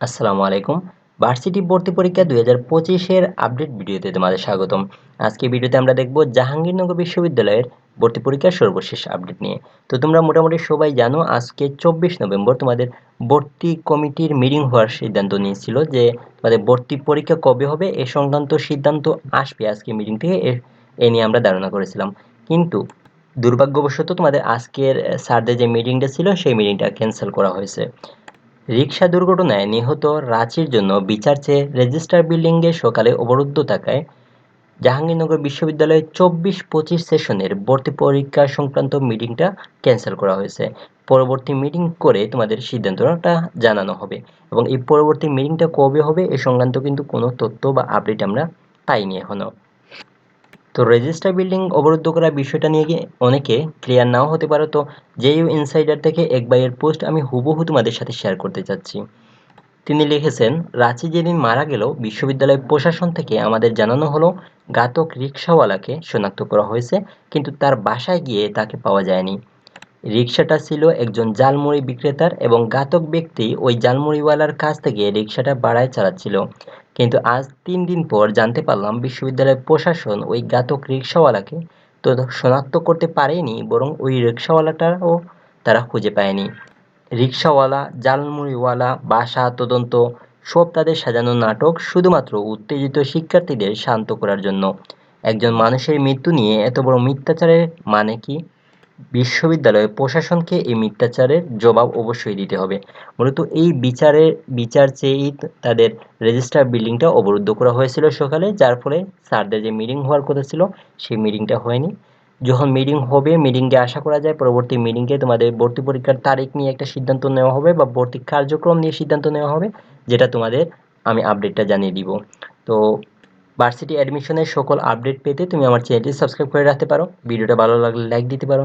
আসসালামু আলাইকুম। ভার্সিটি ভর্তি পরীক্ষা দুই হাজার পঁচিশের আপডেট ভিডিওতে তোমাদের স্বাগতম। আজকে ভিডিওতে আমরা দেখব জাহাঙ্গীরনগর বিশ্ববিদ্যালয়ের ভর্তি পরীক্ষার সর্বশেষ আপডেট নিয়ে। তো তোমরা মোটামুটি সবাই জানো, আজকে চব্বিশ নভেম্বর তোমাদের ভর্তি কমিটির মিটিং হওয়ার সিদ্ধান্ত নিয়েছিল যে তোমাদের ভর্তি পরীক্ষা কবে হবে, এ সংক্রান্ত সিদ্ধান্ত আসবে আজকে মিটিং থেকে, এ নিয়ে আমরা ধারণা করেছিলাম। কিন্তু দুর্ভাগ্যবশত তোমাদের আজকের স্যারদের যে মিটিংটা ছিল, সেই মিটিংটা ক্যান্সেল করা হয়েছে। রিকশা দুর্ঘটনায় নিহত রাঁচির জন্য বিচার চেয়ে রেজিস্ট্রার বিল্ডিংয়ে সকালে অবরুদ্ধ থাকায় জাহাঙ্গীরনগর বিশ্ববিদ্যালয়ের চব্বিশ পঁচিশ সেশনের ভর্তি পরীক্ষা সংক্রান্ত মিটিংটা ক্যান্সেল করা হয়েছে। পরবর্তী মিটিং করে তোমাদের সিদ্ধান্তটা জানানো হবে এবং এই পরবর্তী মিটিংটা কবে হবে এ সংক্রান্ত কিন্তু কোনো তথ্য বা আপডেট আমরা পাইনি এখনও তো রেজিস্টার বিল্ডিং অবরুদ্ধ করার বিষয়টা নিয়ে গিয়ে অনেকে ক্লিয়ার নাও হতে পারো? তো জেইউ ইনসাইডার থেকে এক বাইয়ের পোস্ট আমি হুবহু তোমাদের সাথে শেয়ার করতে চাচ্ছি। তিনি লিখেছেন, রাঁচি যেদিন মারা গেল, বিশ্ববিদ্যালয় প্রশাসন থেকে আমাদের জানানো হলো, ঘাতক রিক্সাওয়ালাকে শনাক্ত করা হয়েছে, কিন্তু তার বাসায় গিয়ে তাকে পাওয়া যায়নি। রিক্সাটা ছিল একজন জালমুড়ি বিক্রেতার এবং ঘাতক ব্যক্তি ওই জালমুড়িওয়ালার কাছ থেকে রিক্সাটা বাড়ায় চালাচ্ছিল। কিন্তু আজ তিন দিন পর জানতে পারলাম বিশ্ববিদ্যালয়ের প্রশাসন ওই ঘাতক রিক্সাওয়ালাকে তো শনাক্ত করতে পারেনি, বরং ওই রিক্সাওয়ালাটাও তারা খুঁজে পায়নি। রিক্সাওয়ালা জালমুড়িওয়ালা, বাসা, তদন্ত, সব তাদের সাজানো নাটক শুধুমাত্র উত্তেজিত শিক্ষার্থীদের শান্ত করার জন্য। একজন মানুষের মৃত্যু নিয়ে এত বড় মিথ্যাচারের মানে কি? বিশ্ববিদ্যালয় প্রশাসনকে এই মিথ্যাচারের জবাব অবশ্যই দিতে হবে। মূলত এই বিচারের বিচার চেয়েই তাদের রেজিস্ট্রার বিল্ডিংটা অবরুদ্ধ করা হয়েছিল সকালে, যার ফলে স্যারদের যে মিটিং হওয়ার কথা ছিল, সেই মিটিংটা হয়নি। যখন মিটিং হবে মিটিংয়ে আশা করা যায় পরবর্তী মিটিংয়ে তোমাদের ভর্তি পরীক্ষার তারিখ নিয়ে একটা সিদ্ধান্ত নেওয়া হবে বা ভর্তি কার্যক্রম নিয়ে সিদ্ধান্ত নেওয়া হবে, যেটা তোমাদের আমি আপডেটটা জানিয়ে দিব। তো ভার্সিটি অ্যাডমিশনের সকল আপডেট পেতে তুমি আমার চ্যানেলটি সাবস্ক্রাইব করে রাখতে পারো। ভিডিওটা ভালো লাগলে লাইক দিতে পারো।